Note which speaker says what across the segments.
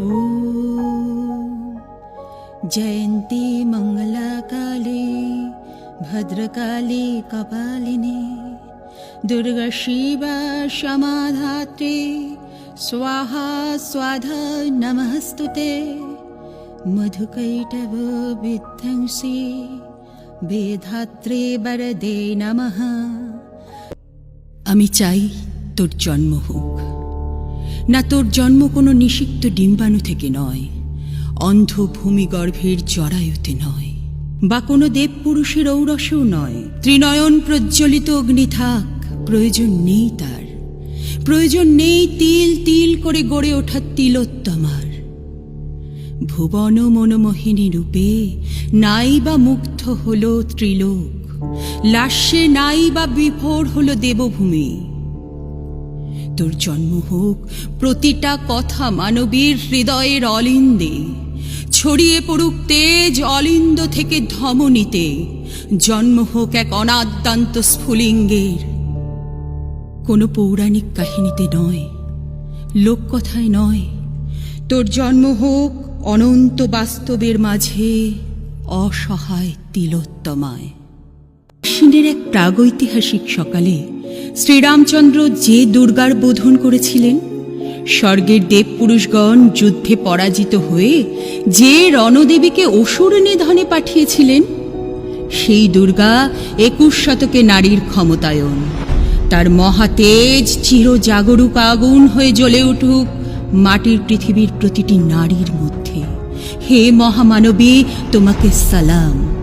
Speaker 1: ॐ जयन्ती मङ्गलाकाले भद्रकाले कपालिने दुर्गशिवा क्षमाधात्रे स्वाहा स्वाधा नमस्तु ते मधुकैटव विध्वंसि বেধাত্রে বরদে নমঃ আমি চাই তোর জন্ম হোক। না তোর জন্ম কোনো নিষিক্ত ডিম্বাণু থেকে নয় অন্ধ ভূমিগর্ভের জরায়ুতে নয়, বা কোনো দেবপুরুষের ঔরসেও নয়। ত্রিনয়ন প্রজ্বলিত অগ্নি থাক, প্রয়োজন নেই তার। প্রয়োজন নেই তিল তিল করে গড়ে ওঠা তিলোত্তমার। ভুবন মনোমোহিনী রূপে নাই বা মুগ্ধ হল ত্রিলোক লাস্যে নাই বা বিভোর হল দেবভূমি। তোর জন্ম হোক, প্রতিটা কথা মানবীর হৃদয়ের অলিন্দে। ছড়িয়ে পড়ুক তেজ অলিন্দ থেকে ধমনীতে। জন্ম হোক এক অনাদ্যান্ত স্ফুলিঙ্গের। কোনো পৌরাণিক কাহিনীতে নয়, লোককথায় নয়। তোর জন্ম হোক অনন্ত বাস্তবের মাঝে অসহায় তিলোত্তমায়। আশ্বিনের এক প্রাগৈতিহাসিক সকালে শ্রীরামচন্দ্র যে দুর্গার বোধন করেছিলেন, স্বর্গের দেবপুরুষগণ যুদ্ধে পরাজিত হয়ে যে রণদেবীকে অসুর নিধনে পাঠিয়েছিলেন, সেই দুর্গা একুশ শতকে নারীর ক্ষমতায়ন। তার মহাতেজ চির জাগরুক আগুন হয়ে জ্বলে উঠুক মাটির পৃথিবীর প্রতিটি নারীর মধ্যে। হে মহামানবী, তোমাকে সালাম।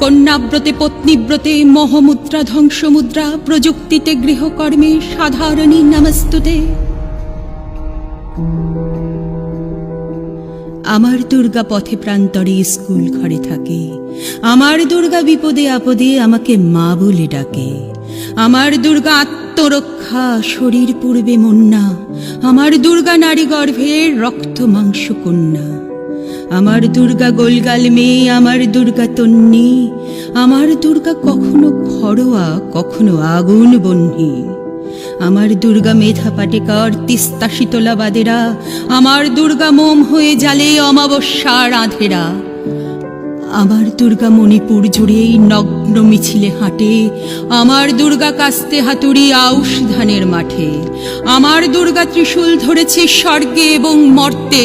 Speaker 1: কন্যাব্রতে পত্নীব্রতে মোহমুদ্রা ধ্বংসমুদ্রা, প্রযুক্তিতে গৃহকর্মে সাধারণী নমস্তুতে। আমার দুর্গা পথে প্রান্তরে স্কুল ঘরে থাকে। আমার দুর্গা বিপদে আপদে আমাকে মা বলে ডাকে। আমার দুর্গা আত্মরক্ষা শরীর পূর্বে মন্না। আমার দুর্গা নারী গর্ভের রক্ত মাংস কন্যা। আমার দুর্গা গোলগাল মেয়ে, আমার দুর্গা তন্নি, আমার দুর্গা কখনো ঘরোয়া, কখনো আগুন বহ্নি আমার দুর্গা মেধা পাটেকর, তিস্তা শীতলা বাদেরা, আমার দুর্গা মোম হয়ে জালে অমাবস্যার আধেরা আমার দুর্গা মণিপুর জুড়েই নগ্ন মিছিলে হাঁটে, আমার দুর্গা কাস্তে হাতুড়ি আউশ ধানের মাঠে, আমার দুর্গা ত্রিশূল ধরেছে স্বর্গে এবং মর্তে